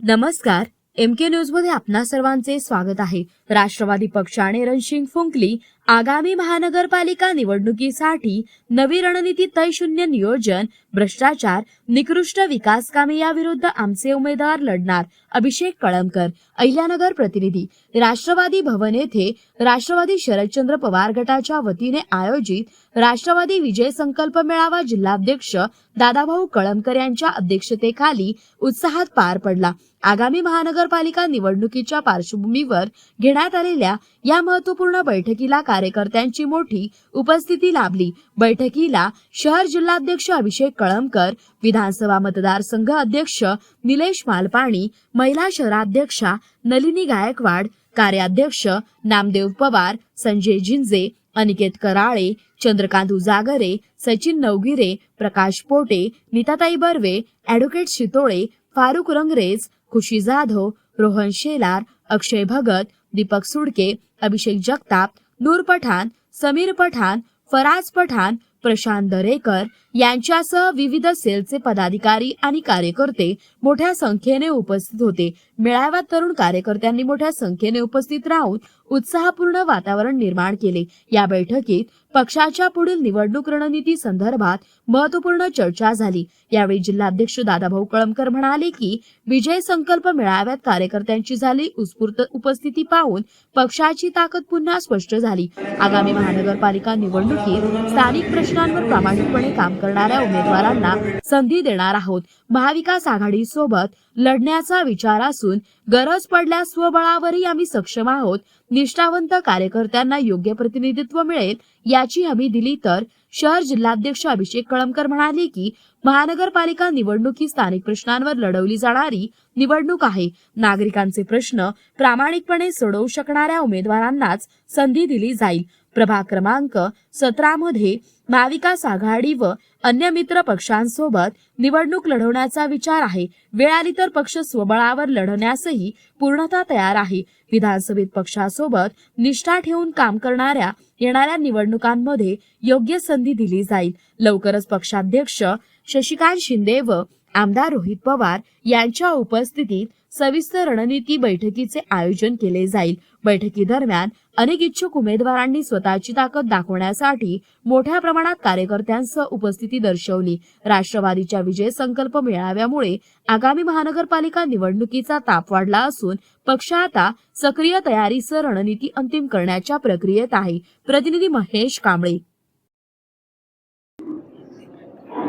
नमस्कार एम के न्यूजमध्ये आपणा सर्वांचे स्वागत आहे. राष्ट्रवादी पक्षाने रणशिंग फुंकली आगामी महानगरपालिका निवडणुकीसाठी नवी रणनीती तय शून्य नियोजन भ्रष्टाचार निकृष्ट विकास कामे याविरुद्ध आमचे उमेदवार लढणार. अभिषेक कळमकर अहिल्यानगर प्रतिनिधी. राष्ट्रवादी भवन येथे राष्ट्रवादी शरदचंद्र पवार गटाच्या वतीने आयोजित राष्ट्रवादी विजय संकल्प मेळावा जिल्हाध्यक्ष दादाभाऊ कळमकर यांच्या अध्यक्षतेखाली उत्साहात पार पडला. आगामी महानगरपालिका निवडणुकीच्या पार्श्वभूमीवर घेण्यात आलेल्या या महत्त्वपूर्ण बैठकीला कार्यकर्त्यांची मोठी उपस्थिती लाभली. बैठकीला शहर जिल्हाध्यक्ष अभिषेक कळमकर विधानसभा मतदारसंघ अध्यक्ष निलेश मालपाणी महिला शहराध्यक्षा नलिनी गायकवाड कार्याध्यक्ष नामदेव पवार संजय झिंजे अनिकेत कराळे चंद्रकांत उजागरे सचिन नवगिरे प्रकाश पोटे नीताताई बर्वे ॲडव्होकेट शितोळे फारुख रंगरेज खुशी जाधव रोहन शेलार अक्षय भगत दीपक सुडके अभिषेक जगताप नूर पठाण समीर पठाण फराज पठाण प्रशांत दरेकर यांच्यासह विविध सेलचे पदाधिकारी आणि कार्यकर्ते मोठ्या संख्येने उपस्थित होते. मेळाव्यात तरुण कार्यकर्त्यांनी मोठ्या संख्येने उपस्थित राहून उत्साहपूर्ण वातावरण निर्माण केले. या बैठकीत पक्षाच्या पुढील निवडणूक रणनीती संदर्भात महत्त्वपूर्ण चर्चा झाली. यावेळी जिल्हाध्यक्ष दादाभाऊ कळमकर म्हणाले की विजय संकल्प मेळाव्यात कार्यकर्त्यांची झाली उत्स्फूर्त उपस्थिती पाहून पक्षाची ताकद पुन्हा स्पष्ट झाली. आगामी महानगरपालिका निवडणुकीत स्थानिक प्रश्नांवर प्रामाणिकपणे काम करणाऱ्या उमेदवारांना संधी देणार आहोत. महाविकास आघाडी सोबत लढण्याचा विचार असून गरज पडल्यास स्वबळावरही आम्ही सक्षम आहोत. निष्ठावंत कार्यकर्त्यांना योग्य प्रतिनिधित्व मिळेल याची हमी दिली तर शहर जिल्हाध्यक्ष अभिषेक कळमकर म्हणाले की महानगरपालिका निवडणूक ही स्थानिक प्रश्नांवर लढवली जाणारी निवडणूक आहे. नागरिकांचे प्रश्न प्रामाणिकपणे सोडवू शकणाऱ्या उमेदवारांनाच संधी दिली जाईल. प्रभाग क्रमांक सतरामध्ये मध्ये महाविकास आघाडी व अन्य मित्र पक्षांसोबत निवडणूक लढवण्याचा विचार आहे. वेळ आली तर पक्ष स्वबळावर लढण्यासही पूर्णतः तयार आहे. विधानसभेत पक्षासोबत निष्ठा ठेवून काम करणाऱ्या येणाऱ्या निवडणुकांमध्ये योग्य संधी दिली जाईल. लवकरच पक्षाध्यक्ष शशिकांत शिंदे व आमदार रोहित पवार यांच्या उपस्थितीत सविस्तर रणनीती बैठकीचे आयोजन केले जाईल. बैठकीदरम्यान अनेक इच्छुक उमेदवारांनी स्वतःची ताकद दाखवण्यासाठी मोठ्या प्रमाणात कार्यकर्त्यांसह उपस्थिती दर्शवली. राष्ट्रवादीच्या विजय संकल्प मेळाव्यामुळे आगामी महानगरपालिका निवडणुकीचा ताप वाढला असून पक्ष आता सक्रिय तयारीसह रणनीती अंतिम करण्याच्या प्रक्रियेत आहे. प्रतिनिधी महेश कांबळे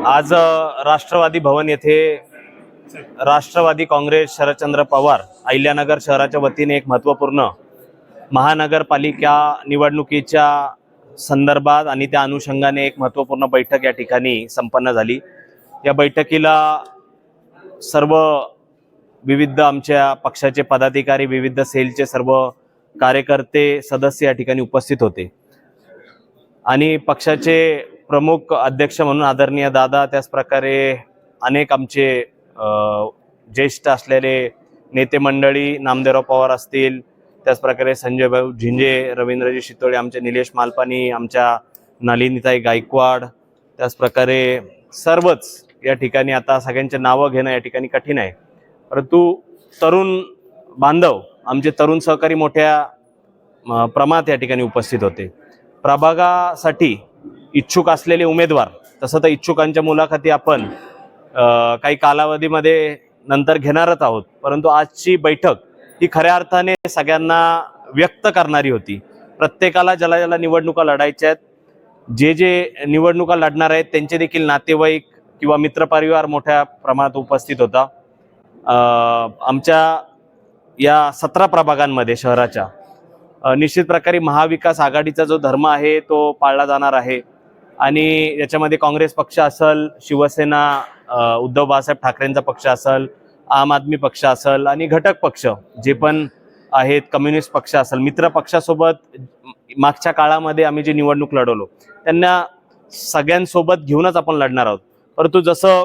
आज राष्ट्रवादी भवन येथे राष्ट्रवादी काँग्रेस शरदचंद्र पवार अहिल्यानगर शहराच्या वतीने एक महत्त्वपूर्ण महानगरपालिका निवडणुकीच्या संदर्भात आणि त्या अनुषंगाने एक महत्त्वपूर्ण बैठक या ठिकाणी संपन्न झाली. या बैठकीला सर्व विविध आमच्या पक्षाचे पदाधिकारी विविध सेलचे सर्व कार्यकर्ते सदस्य या ठिकाणी उपस्थित होते. आणि पक्षाचे प्रमुख अध्यक्ष म्हणून आदरणीय दादा त्याच प्रकारे अनेक आमचे ज्येष्ठ असलेले नेते मंडळी नामदेवराव पवार असतील त्याच प्रकारे संजय भाऊ झिंजे रवींद्रजी शितोळे आमचे निलेश मालपानी आमच्या नलिनीताई गायकवाड त्याच प्रकारे सर्वच या ठिकाणी आता सगळ्यांचे नावं घेणं या ठिकाणी कठीण आहे. परंतु तरुण बांधव आमचे तरुण सहकारी मोठ्या प्रमाणात या ठिकाणी उपस्थित होते. प्रभागासाठी इच्छुक असलेले उमेदवार तसं तर इच्छुकांच्या मुलाखती आपण काही कालावधीमध्ये नंतर घेणारच आहोत. परंतु आजची बैठक ही खऱ्या अर्थाने सगळ्यांना व्यक्त करणारी होती. प्रत्येकाला ज्याला ज्याला निवडणुका लढायच्या आहेत जे जे निवडणुका लढणार आहेत त्यांचे देखील नातेवाईक किंवा मित्रपरिवार मोठ्या प्रमाणात उपस्थित होता. आमच्या या सतरा प्रभागांमध्ये शहराच्या निश्चित प्रकारे महाविकास आघाडीचा जो धर्म आहे तो पाळला जाणार आहे. आणि याच्यामध्ये काँग्रेस पक्ष असल शिवसेना उद्धव बाळासाहेब ठाकरेंचा पक्ष असल आम आदमी पक्ष असल आणि घटक पक्ष जे पण आहेत कम्युनिस्ट पक्ष असेल मित्र पक्षासोबत मागच्या काळामध्ये आम्ही जी निवडणूक लढवलो त्यांना सगळ्यांसोबत घेऊनच आपण लढणार आहोत. परंतु जसं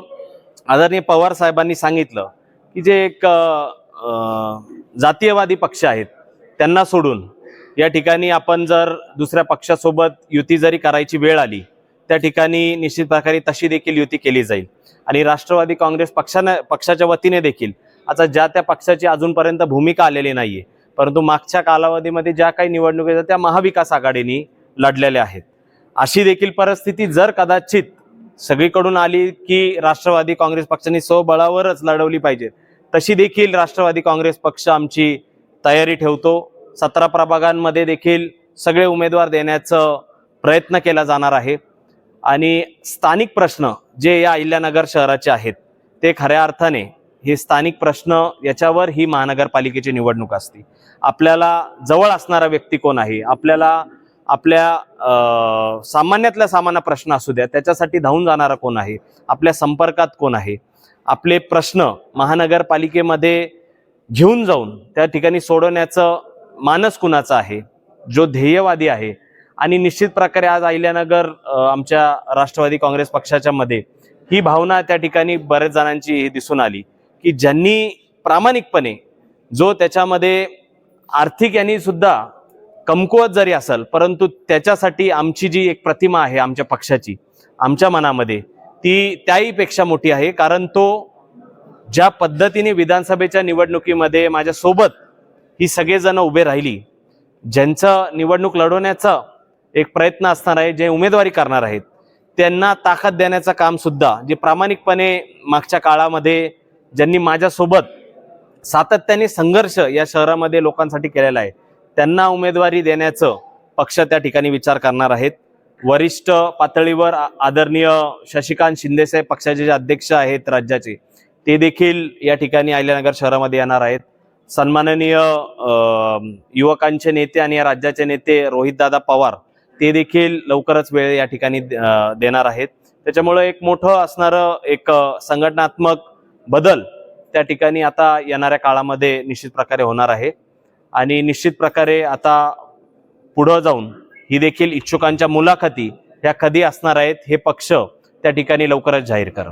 आदरणीय पवार साहेबांनी सांगितलं की जे एक जातीयवादी पक्ष आहेत त्यांना सोडून या ठिकाणी आपण जर दुसऱ्या पक्षासोबत युती जरी करायची वेळ आली त्या ठिकाणी निश्चित प्रकारे तशी देखील युती केली जाईल. आणि राष्ट्रवादी काँग्रेस पक्षानं पक्षाच्या वतीने देखील आता ज्या त्या पक्षाची अजूनपर्यंत भूमिका आलेली नाहीये परंतु मागच्या कालावधीमध्ये ज्या काही निवडणुका त्या महाविकास आघाडीने लढलेल्या आहेत. अशी देखील परिस्थिती जर कदाचित सगळीकडून आली की राष्ट्रवादी काँग्रेस पक्षाने स्वबळावरच लढवली पाहिजे तशी देखील राष्ट्रवादी काँग्रेस पक्ष आमची तयारी ठेवतो. सतरा प्रभागांमध्ये देखील सगळे उमेदवार देण्याचं प्रयत्न केला जाणार आहे. आणि स्थानिक प्रश्न जे या अहिल्यानगर शहराचे आहेत ते खऱ्या अर्थाने हे स्थानिक प्रश्न याच्यावर ही महानगरपालिकेची निवडणूक असते. आपल्याला जवळ असणारा व्यक्ती कोण आहे? आपल्याला आपल्या सामान्यातल्या सामान्य प्रश्न असू द्या त्याच्यासाठी धावून जाणारा कोण आहे? आपल्या संपर्कात कोण आहे? आपले प्रश्न महानगरपालिकेमध्ये घेऊन जाऊन त्या ठिकाणी सोडवण्याचं मानस कुणाचा आहे? जो ध्येयवादी आहे. आणि निश्चित प्रकारे आज अहिल्यानगर आमच्या राष्ट्रवादी काँग्रेस पक्षाच्या मध्ये ही भावना त्या ठिकाणी बऱ्याच जणांची दिसून आली की ज्यांनी प्रामाणिकपणे जो त्याच्यामध्ये आर्थिक यांनी सुद्धा कमकुवत जरी असेल परंतु त्याच्यासाठी आमची जी एक प्रतिमा आहे आमच्या पक्षाची आमच्या मनामध्ये ती त्याहीपेक्षा मोठी आहे. कारण तो ज्या पद्धतीने विधानसभेच्या निवडणुकीमध्ये माझ्यासोबत ही सगळेजण उभे राहिली. ज्यांचं निवडणूक लढवण्याचा एक प्रयत्न असणार आहे जे उमेदवारी करणार आहेत त्यांना ताकद देण्याचं काम सुद्धा जे प्रामाणिकपणे मागच्या काळामध्ये ज्यांनी माझ्यासोबत सातत्याने संघर्ष या शहरामध्ये लोकांसाठी केलेला आहे त्यांना उमेदवारी देण्याचं पक्ष त्या ठिकाणी विचार करणार आहेत. वरिष्ठ पातळीवर आ- आदरणीय शशिकांत शिंदेसाहेब पक्षाचे जे अध्यक्ष आहेत राज्याचे ते देखील या ठिकाणी अहिल्यानगर शहरामध्ये येणार आहेत. सन्माननीय युवकांचे नेते आणि या राज्याचे नेते रोहितदादा पवार ते देखील लवकरच वेळ या ठिकाणी देणार आहेत. त्याच्यामुळे एक मोठं असणारं एक संघटनात्मक बदल त्या ठिकाणी आता येणाऱ्या काळामध्ये निश्चित प्रकारे होणार आहे. आणि निश्चित प्रकारे आता पुढं जाऊन ही देखील इच्छुकांच्या मुलाखती ह्या कधी असणार आहेत हे पक्ष त्या ठिकाणी लवकरच जाहीर करा